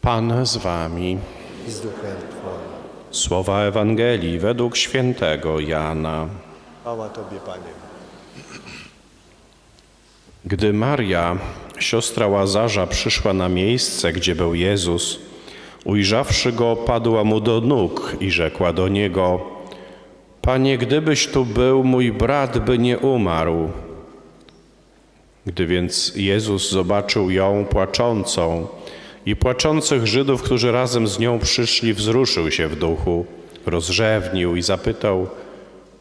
Pan z wami. i z duchem Twoim. Słowa Ewangelii według świętego Jana. Chwała Tobie, Panie. Gdy Maria, siostra Łazarza, przyszła na miejsce, gdzie był Jezus, ujrzawszy go, padła mu do nóg i rzekła do niego: Panie, gdybyś tu był, mój brat by nie umarł. Gdy więc Jezus zobaczył ją płaczącą i płaczących Żydów, którzy razem z nią przyszli, wzruszył się w duchu, rozrzewnił i zapytał: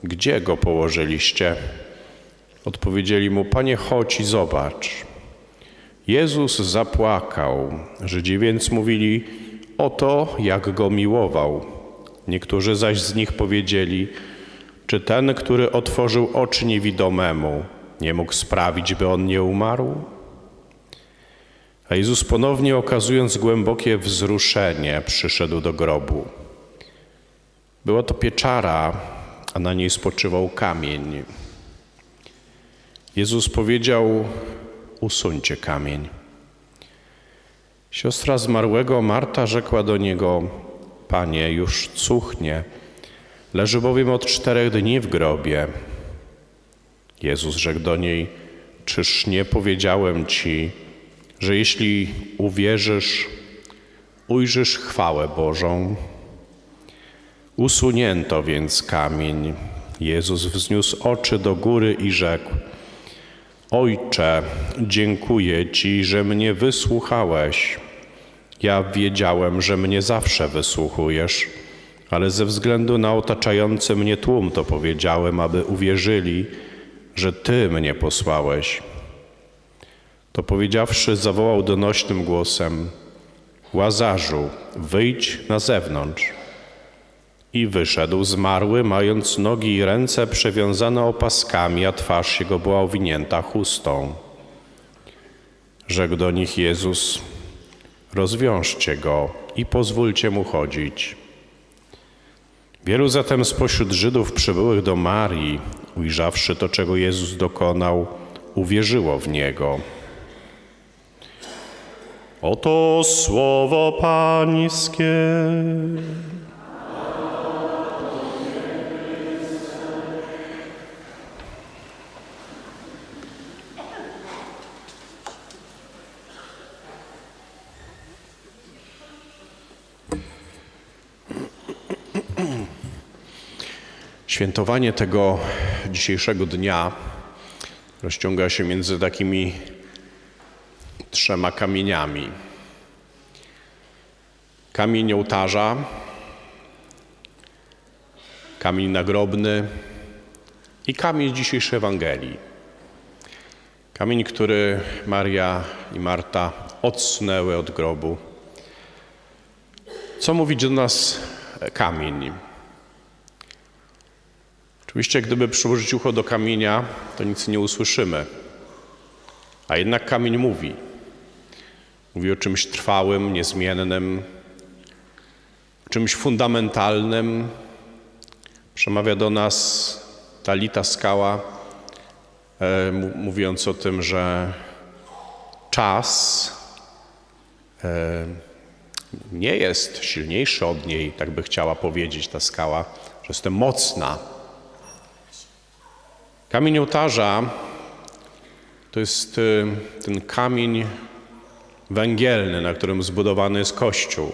Gdzie go położyliście? Odpowiedzieli mu: Panie, chodź i zobacz. Jezus zapłakał. Żydzi więc mówili: Oto jak go miłował. Niektórzy zaś z nich powiedzieli: Czy ten, który otworzył oczy niewidomemu, nie mógł sprawić, by on nie umarł? A Jezus ponownie okazując głębokie wzruszenie, przyszedł do grobu. Była to pieczara, a na niej spoczywał kamień. Jezus powiedział: Usuńcie kamień. Siostra zmarłego Marta rzekła do niego: Panie, już cuchnie, leży bowiem od czterech dni w grobie. Jezus rzekł do niej: Czyż nie powiedziałem ci, że jeśli uwierzysz, ujrzysz chwałę Bożą? Usunięto więc kamień. Jezus wzniósł oczy do góry i rzekł: Ojcze, dziękuję Ci, że mnie wysłuchałeś. Ja wiedziałem, że mnie zawsze wysłuchujesz, ale ze względu na otaczający mnie tłum to powiedziałem, aby uwierzyli, że Ty mnie posłałeś. To powiedziawszy, zawołał donośnym głosem: Łazarzu, wyjdź na zewnątrz. I wyszedł zmarły, mając nogi i ręce przewiązane opaskami, a twarz jego była owinięta chustą. Rzekł do nich Jezus: Rozwiążcie go i pozwólcie mu chodzić. Wielu zatem spośród Żydów przybyłych do Marii, ujrzawszy to, czego Jezus dokonał, uwierzyło w niego. Oto słowo Pańskie. Świętowanie tego dzisiejszego dnia rozciąga się między takimi trzema kamieniami. Kamień ołtarza, kamień nagrobny i kamień dzisiejszej Ewangelii. Kamień, który Maria i Marta odsunęły od grobu. Co mówi do nas kamień? Oczywiście, gdyby przyłożyć ucho do kamienia, to nic nie usłyszymy. A jednak kamień mówi. Mówi o czymś trwałym, niezmiennym, czymś fundamentalnym. Przemawia do nas ta lita skała, e, mówiąc o tym, że czas e, nie jest silniejszy od niej, tak by chciała powiedzieć ta skała, że jestem mocna, Kamień ołtarza to jest y, ten kamień węgielny, na którym zbudowany jest Kościół.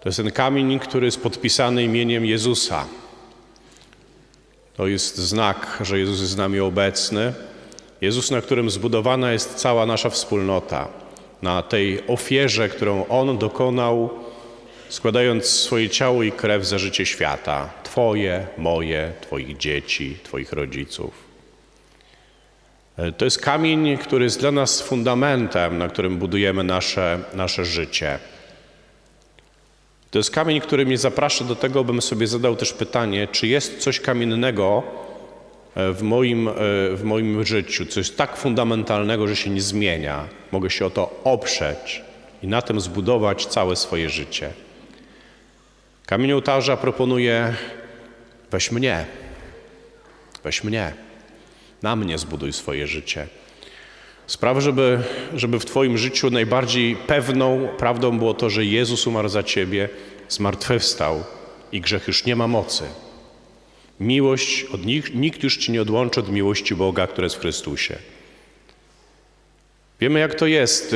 To jest ten kamień, który jest podpisany imieniem Jezusa. To jest znak, że Jezus jest z nami obecny. Jezus, na którym zbudowana jest cała nasza wspólnota. Na tej ofierze, którą On dokonał, składając swoje ciało i krew za życie świata. Twoje, moje, Twoich dzieci, Twoich rodziców. E, To jest kamień, który jest dla nas fundamentem, na którym budujemy nasze, nasze życie. To jest kamień, który mnie zaprasza do tego, bym sobie zadał też pytanie, czy jest coś kamiennego e, w moim, e, w moim życiu, coś tak fundamentalnego, że się nie zmienia. Mogę się o to oprzeć i na tym zbudować całe swoje życie. Kamień ołtarza proponuje: weź mnie, weź mnie, na mnie zbuduj swoje życie. Spraw, żeby, żeby w Twoim życiu najbardziej pewną prawdą było to, że Jezus umarł za Ciebie, zmartwychwstał i grzech już nie ma mocy. Miłość, od nich, nikt już Ci nie odłączy od miłości Boga, która jest w Chrystusie. Wiemy, jak to jest,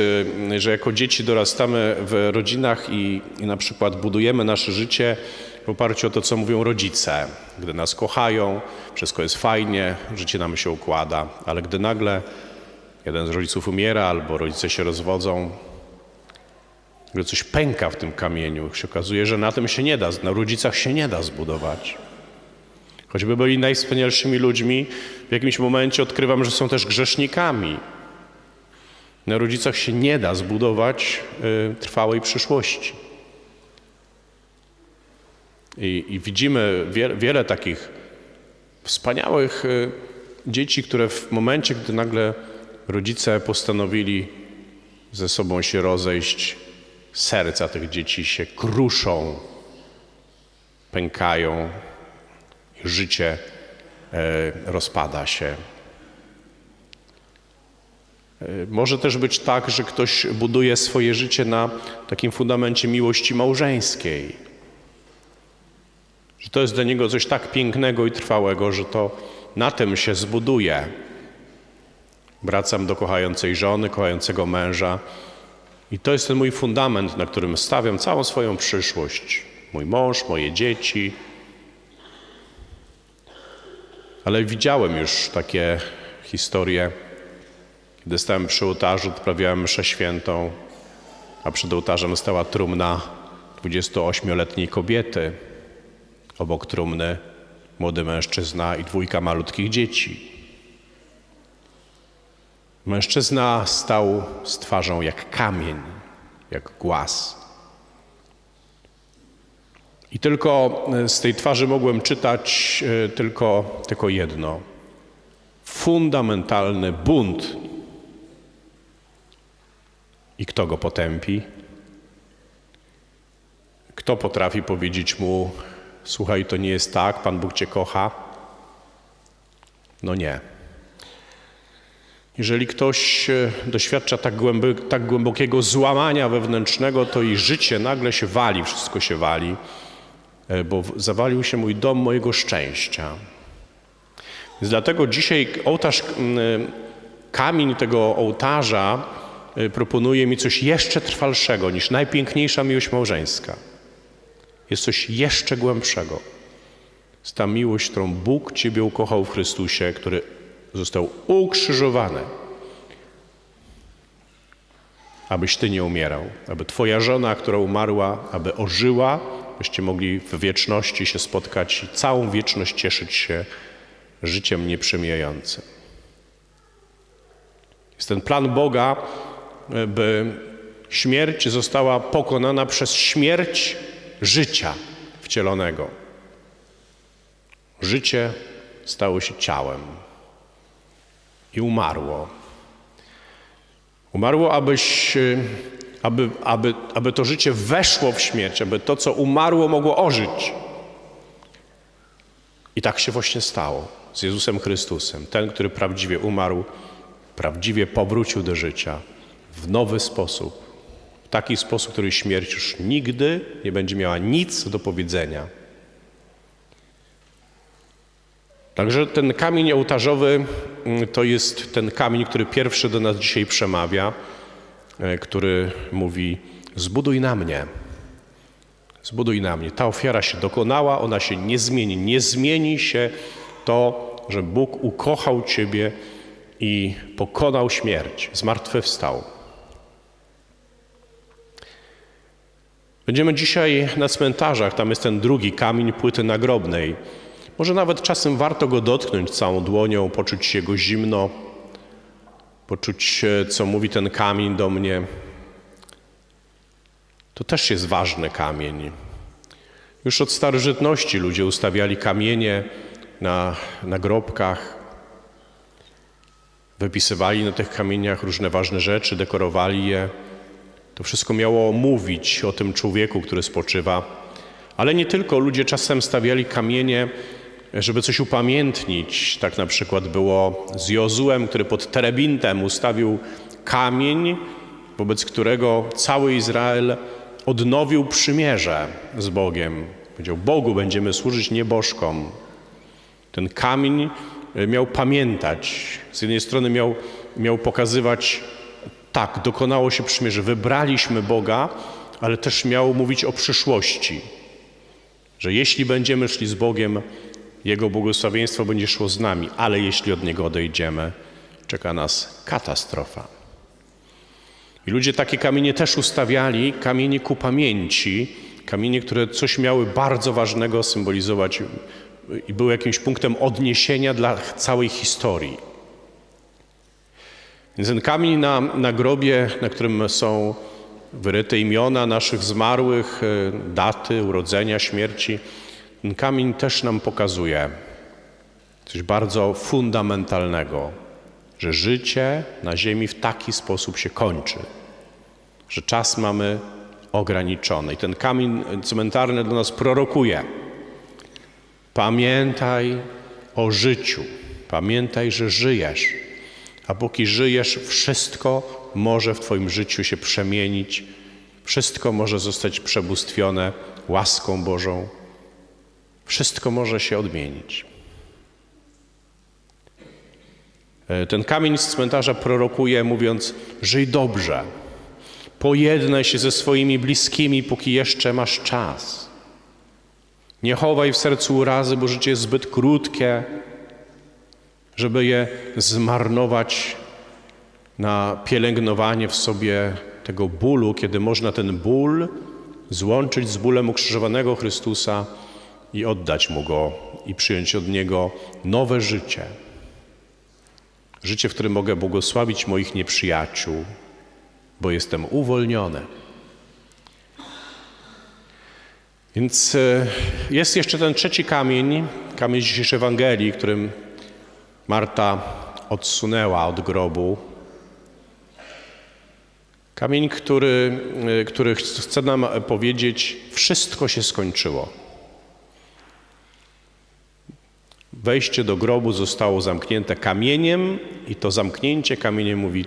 y, że jako dzieci dorastamy w rodzinach i, i na przykład budujemy nasze życie w oparciu o to, co mówią rodzice. Gdy nas kochają, wszystko jest fajnie, życie nam się układa, ale gdy nagle jeden z rodziców umiera albo rodzice się rozwodzą, gdy coś pęka w tym kamieniu, się okazuje, że na tym się nie da, na rodzicach się nie da zbudować. Choćby byli najwspanialszymi ludźmi, w jakimś momencie odkrywam, że są też grzesznikami. Na rodzicach się nie da zbudować y, trwałej przyszłości. I, i widzimy wiele, wiele takich wspaniałych y, dzieci, które w momencie, gdy nagle rodzice postanowili ze sobą się rozejść, serca tych dzieci się kruszą, pękają, życie y, rozpada się. Może też być tak, że ktoś buduje swoje życie na takim fundamencie miłości małżeńskiej. Że to jest dla niego coś tak pięknego i trwałego, że to na tym się zbuduje. Wracam do kochającej żony, kochającego męża. I to jest ten mój fundament, na którym stawiam całą swoją przyszłość. Mój mąż, moje dzieci. Ale widziałem już takie historie gdy stałem przy ołtarzu, odprawiałem mszę świętą, a przed ołtarzem stała trumna 28-letniej kobiety. Obok trumny młody mężczyzna i dwójka malutkich dzieci. Mężczyzna stał z twarzą jak kamień, jak głaz. I tylko z tej twarzy mogłem czytać e, tylko, tylko jedno. Fundamentalny bunt i kto go potępi? Kto potrafi powiedzieć mu: Słuchaj, to nie jest tak, Pan Bóg cię kocha? No nie. Jeżeli ktoś e, doświadcza tak, tak głębokiego złamania wewnętrznego, to i życie nagle się wali, wszystko się wali, e, bo zawalił się mój dom mojego szczęścia. Więc dlatego dzisiaj ołtarz, kamień tego ołtarza, proponuje mi coś jeszcze trwalszego niż najpiękniejsza miłość małżeńska. Jest coś jeszcze głębszego. Jest ta miłość, którą Bóg Ciebie ukochał w Chrystusie, który został ukrzyżowany, abyś Ty nie umierał, aby Twoja żona, która umarła, aby ożyła, byście mogli w wieczności się spotkać i całą wieczność cieszyć się życiem nieprzemijającym. Jest ten plan Boga, by śmierć została pokonana przez śmierć życia wcielonego. Życie stało się ciałem i umarło. Umarło, abyś, aby, aby, aby to życie weszło w śmierć, aby to, co umarło, mogło ożyć. I tak się właśnie stało z Jezusem Chrystusem. Ten, który prawdziwie umarł, prawdziwie powrócił do życia w nowy sposób. W taki sposób, który śmierć już nigdy nie będzie miała nic do powiedzenia. Także ten kamień ołtarzowy mm, to jest ten kamień, który pierwszy do nas dzisiaj przemawia, e, który mówi: Zbuduj na mnie. Zbuduj na mnie. Ta ofiara się dokonała, ona się nie zmieni. Nie zmieni się to, że Bóg ukochał Ciebie i pokonał śmierć, zmartwychwstał. Będziemy dzisiaj na cmentarzach, tam jest ten drugi kamień płyty nagrobnej. Może nawet czasem warto go dotknąć całą dłonią, poczuć jego zimno, poczuć, co mówi ten kamień do mnie. To też jest ważny kamień. Już od starożytności ludzie ustawiali kamienie na nagrobkach, wypisywali na tych kamieniach różne ważne rzeczy, dekorowali je. To wszystko miało mówić o tym człowieku, który spoczywa. Ale nie tylko, ludzie czasem stawiali kamienie żeby coś upamiętnić. Tak na przykład było z Jozułem, który pod Terebintem ustawił kamień, wobec którego cały Izrael odnowił przymierze z Bogiem. Powiedział: Bogu będziemy służyć niebożkom. Ten kamień miał pamiętać. Z jednej strony miał, miał pokazywać, tak, dokonało się przymierze, wybraliśmy Boga, ale też miał mówić o przyszłości. Że jeśli będziemy szli z Bogiem, Jego błogosławieństwo będzie szło z nami, ale jeśli od Niego odejdziemy, czeka nas katastrofa. I ludzie takie kamienie też ustawiali, kamienie ku pamięci, kamienie, które coś miały bardzo ważnego symbolizować i były jakimś punktem odniesienia dla całej historii. Więc ten kamień na, na grobie, na którym są wyryte imiona naszych zmarłych, e, daty urodzenia, śmierci, ten kamień też nam pokazuje coś bardzo fundamentalnego, że życie na ziemi w taki sposób się kończy, że czas mamy ograniczony. I ten kamień cmentarny do nas prorokuje. Pamiętaj o życiu, pamiętaj, że żyjesz, a póki żyjesz, wszystko może w Twoim życiu się przemienić, wszystko może zostać przebóstwione łaską Bożą, wszystko może się odmienić. E, Ten kamień z cmentarza prorokuje, mówiąc: Żyj dobrze, pojednaj się ze swoimi bliskimi, póki jeszcze masz czas. Nie chowaj w sercu urazy, bo życie jest zbyt krótkie, żeby je zmarnować na pielęgnowanie w sobie tego bólu, kiedy można ten ból złączyć z bólem ukrzyżowanego Chrystusa i oddać Mu go i przyjąć od Niego nowe życie. Życie, w którym mogę błogosławić moich nieprzyjaciół, bo jestem uwolniony. Więc e, jest jeszcze ten trzeci kamień, kamień dzisiejszej Ewangelii, którym Marta odsunęła od grobu. Kamień, który, e, który chce nam powiedzieć, wszystko się skończyło. Wejście do grobu zostało zamknięte kamieniem, i to zamknięcie kamieniem mówi: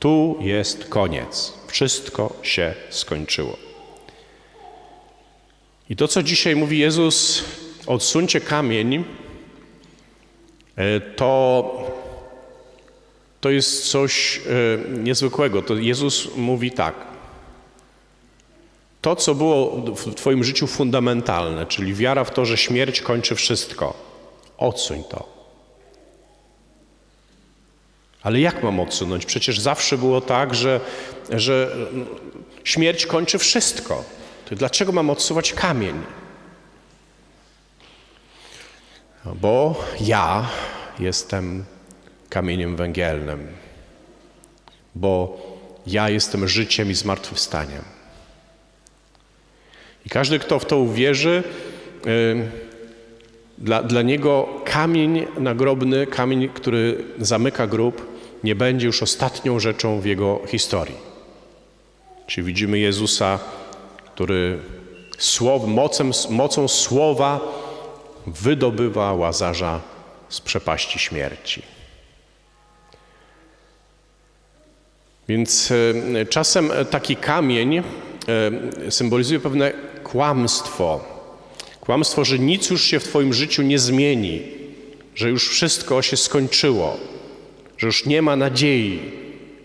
Tu jest koniec, wszystko się skończyło. I to, co dzisiaj mówi Jezus, odsuńcie kamień, to, to jest coś e, niezwykłego. To Jezus mówi tak. To, co było w Twoim życiu fundamentalne, czyli wiara w to, że śmierć kończy wszystko, odsuń to. Ale jak mam odsunąć? Przecież zawsze było tak, że, że śmierć kończy wszystko. To dlaczego mam odsuwać kamień? Bo ja jestem kamieniem węgielnym. Bo ja jestem życiem i zmartwychwstaniem. I każdy, kto w to uwierzy, yy, dla, dla niego kamień nagrobny, kamień, który zamyka grób, nie będzie już ostatnią rzeczą w jego historii. Czyli widzimy Jezusa, który słow, mocem, mocą słowa wydobywa łazarza z przepaści śmierci. Więc e, czasem taki kamień e, symbolizuje pewne kłamstwo. Kłamstwo, że nic już się w Twoim życiu nie zmieni, że już wszystko się skończyło, że już nie ma nadziei.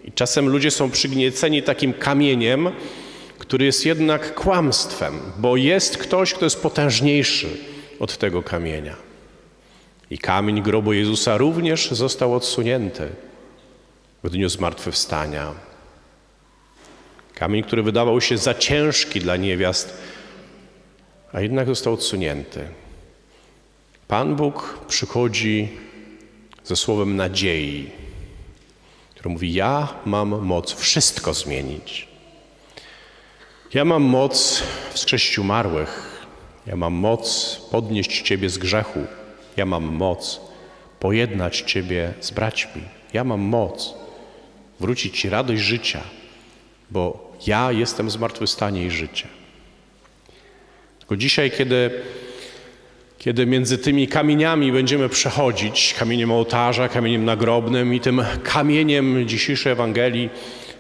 I czasem ludzie są przygnieceni takim kamieniem, który jest jednak kłamstwem, bo jest ktoś, kto jest potężniejszy od tego kamienia. I kamień grobu Jezusa również został odsunięty w dniu zmartwychwstania. Kamień, który wydawał się za ciężki dla niewiast, a jednak został odsunięty. Pan Bóg przychodzi ze słowem nadziei, które mówi: Ja mam moc wszystko zmienić. Ja mam moc wskrzesić umarłych. Ja mam moc podnieść Ciebie z grzechu. Ja mam moc pojednać Ciebie z braćmi. Ja mam moc wrócić Ci radość życia, bo ja jestem zmartwychwstanie i życie. Tylko dzisiaj, kiedy, kiedy między tymi kamieniami będziemy przechodzić, kamieniem ołtarza, kamieniem nagrobnym i tym kamieniem dzisiejszej Ewangelii,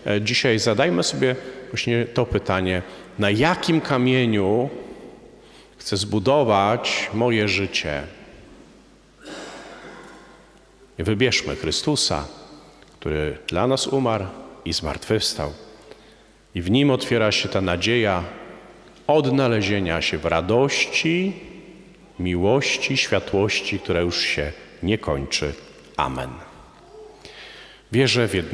e, dzisiaj zadajmy sobie właśnie to pytanie, na jakim kamieniu chcę zbudować moje życie? Wybierzmy Chrystusa, który dla nas umarł i zmartwychwstał. I w nim otwiera się ta nadzieja odnalezienia się w radości, miłości, światłości, która już się nie kończy. Amen. Wierzę w jednego.